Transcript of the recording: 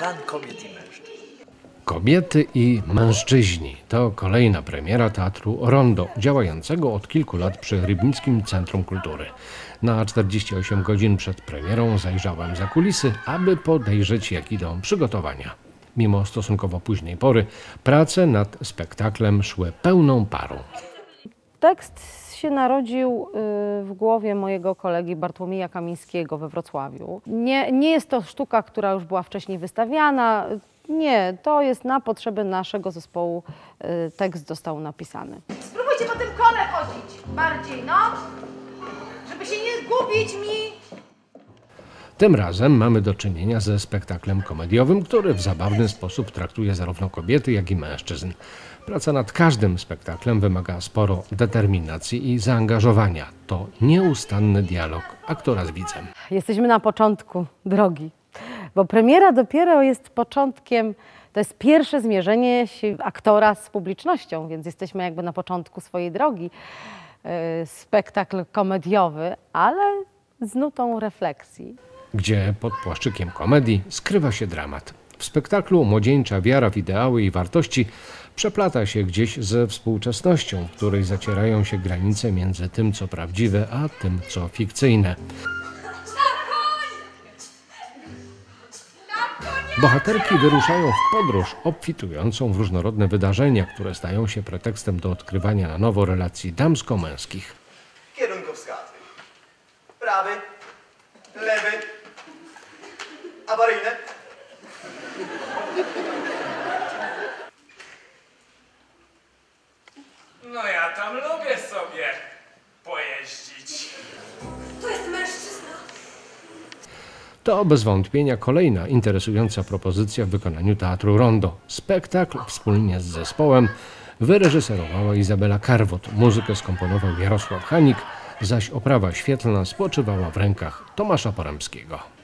klan kobiet i mężczyzn. Kobiety i mężczyźni to kolejna premiera teatru Rondo, działającego od kilku lat przy Rybnickim Centrum Kultury. Na 48 godzin przed premierą zajrzałem za kulisy, aby podejrzeć, jak idą przygotowania. Mimo stosunkowo późnej pory, prace nad spektaklem szły pełną parą. Tekst się narodził y, w głowie mojego kolegi Bartłomieja Kamińskiego we Wrocławiu. Nie, nie jest to sztuka, która już była wcześniej wystawiana. Nie, to jest na potrzeby naszego zespołu y, tekst został napisany. Spróbujcie po tym kole chodzić bardziej, no. Żeby się nie zgubić mi. Tym razem mamy do czynienia ze spektaklem komediowym, który w zabawny sposób traktuje zarówno kobiety, jak i mężczyzn. Praca nad każdym spektaklem wymaga sporo determinacji i zaangażowania. To nieustanny dialog aktora z widzem. Jesteśmy na początku drogi, bo premiera dopiero jest początkiem, to jest pierwsze zmierzenie się aktora z publicznością, więc jesteśmy jakby na początku swojej drogi. Y, Spektakl komediowy, ale z nutą refleksji. Gdzie pod płaszczykiem komedii skrywa się dramat. W spektaklu młodzieńcza wiara w ideały i wartości przeplata się gdzieś ze współczesnością, w której zacierają się granice między tym, co prawdziwe, a tym, co fikcyjne. Bohaterki wyruszają w podróż obfitującą w różnorodne wydarzenia, które stają się pretekstem do odkrywania na nowo relacji damsko-męskich. Kierunkowskazy. Prawy, lewy, awaryjne. No ja tam lubię sobie pojeździć. To jest mężczyzna. To bez wątpienia kolejna interesująca propozycja w wykonaniu Teatru Rondo. Spektakl wspólnie z zespołem wyreżyserowała Izabela Karwot, muzykę skomponował Jarosław Hanik, zaś oprawa świetlna spoczywała w rękach Tomasza Poremskiego.